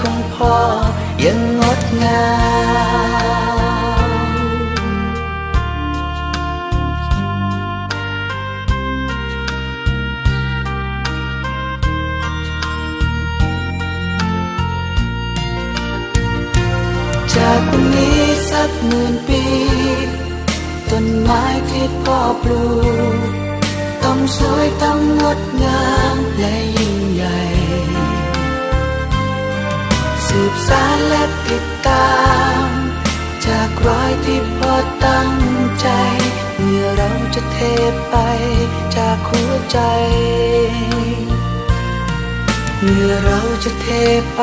ของพ่อยังงดงามจากวันนี้สักหมื่นปี ต้นไม้ที่พ่อปลูก ต้องสวยต้องงดงามและ บสารและติดตาม จากรอยที่พอตั้งใจ เมื่อเราจะเทไปจากหัวใจ เมื่อเราจะเทไป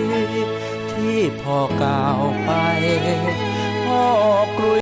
ที่พ่อก้าวไปพ่อกลุย